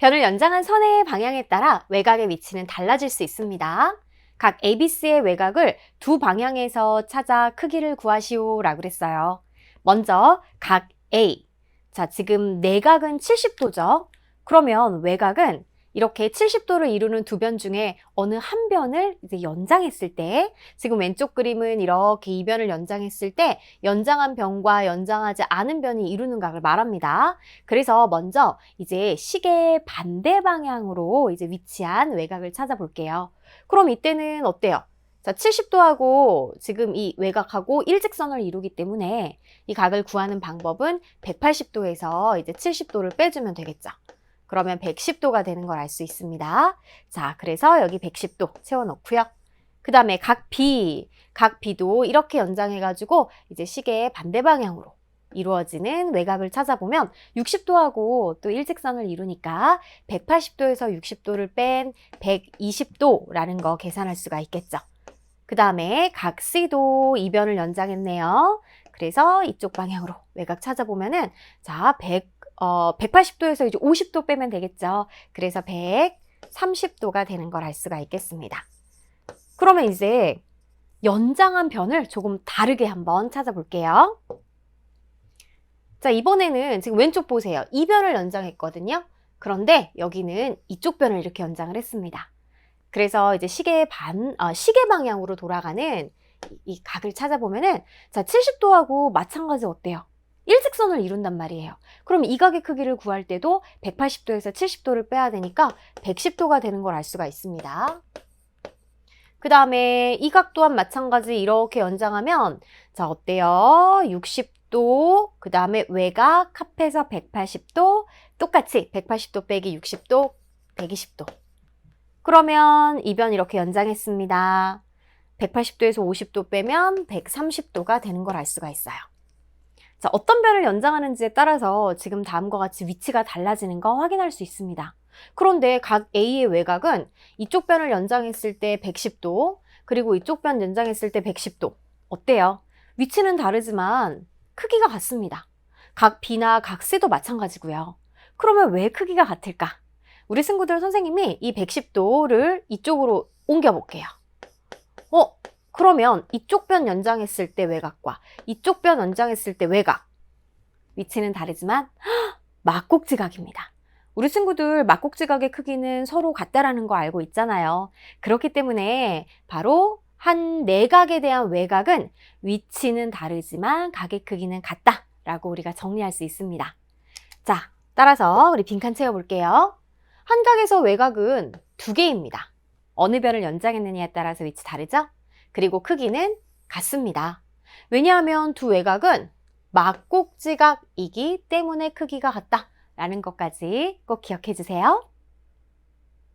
변을 연장한 선의 방향에 따라 외곽의 위치는 달라질 수 있습니다. 각 ABC의 외곽을 두 방향에서 찾아 크기를 구하시오 라고 그랬어요. 먼저 각 A. 자, 지금 내각은 70도죠. 그러면 외곽은 이렇게 70도를 이루는 두 변 중에 어느 한 변을 이제 연장했을 때, 지금 왼쪽 그림은 이렇게 이 변을 연장했을 때, 연장한 변과 연장하지 않은 변이 이루는 각을 말합니다. 그래서 먼저 이제 시계의 반대 방향으로 이제 위치한 외곽을 찾아볼게요. 그럼 이때는 어때요? 자, 70도하고 지금 이 외곽하고 일직선을 이루기 때문에 이 각을 구하는 방법은 180도에서 이제 70도를 빼주면 되겠죠. 그러면 110도가 되는 걸 알 수 있습니다. 자, 그래서 여기 110도 채워놓고요. 그 다음에 각 B, 각 B도 이렇게 연장해가지고 이제 시계의 반대 방향으로 이루어지는 외곽을 찾아보면 60도하고 또 일직선을 이루니까 180도에서 60도를 뺀 120도라는 거 계산할 수가 있겠죠. 그 다음에 각 C도 이변을 연장했네요. 그래서 이쪽 방향으로 외곽 찾아보면은 자, 100, 어, 180도에서 이제 50도 빼면 되겠죠. 그래서 130도가 되는 걸 알 수가 있겠습니다. 그러면 이제 연장한 변을 조금 다르게 한번 찾아볼게요. 자, 이번에는 지금 왼쪽 보세요. 이 변을 연장했거든요. 그런데 여기는 이쪽 변을 이렇게 연장을 했습니다. 그래서 이제 시계 반, 어, 시계 방향으로 돌아가는 이, 이 각을 찾아보면은 자, 70도하고 마찬가지 어때요? 일직선을 이룬단 말이에요. 그럼 이 각의 크기를 구할 때도 180도에서 70도를 빼야 되니까 110도가 되는 걸 알 수가 있습니다. 그 다음에 이 각 또한 마찬가지 이렇게 연장하면 자 어때요? 60도 그 다음에 외곽 합해서 180도 똑같이 180도 빼기 60도 120도 그러면 이 변 이렇게 연장했습니다. 180도에서 50도 빼면 130도가 되는 걸 알 수가 있어요. 자, 어떤 변을 연장하는지에 따라서 지금 다음과 같이 위치가 달라지는 거 확인할 수 있습니다. 그런데 각 A의 외곽은 이쪽 변을 연장했을 때 110도, 그리고 이쪽 변 연장했을 때 110도. 어때요? 위치는 다르지만 크기가 같습니다. 각 B나 각 C도 마찬가지고요. 그러면 왜 크기가 같을까? 우리 친구들 선생님이 이 110도를 이쪽으로 옮겨볼게요. 어, 그러면 이쪽 변 연장했을 때 외곽과 이쪽 변 연장했을 때 외곽. 위치는 다르지만 막곡지각입니다. 우리 친구들 막곡지각의 크기는 서로 같다라는 거 알고 있잖아요. 그렇기 때문에 바로 한 내각에 대한 외곽은 위치는 다르지만 각의 크기는 같다라고 우리가 정리할 수 있습니다. 자, 따라서 우리 빈칸 채워볼게요. 한 각에서 외곽은 두 개입니다. 어느 변을 연장했느냐에 따라서 위치 다르죠? 그리고 크기는 같습니다. 왜냐하면 두 외곽은 막곡지각이기 때문에 크기가 같다 라는 것까지 꼭 기억해 주세요.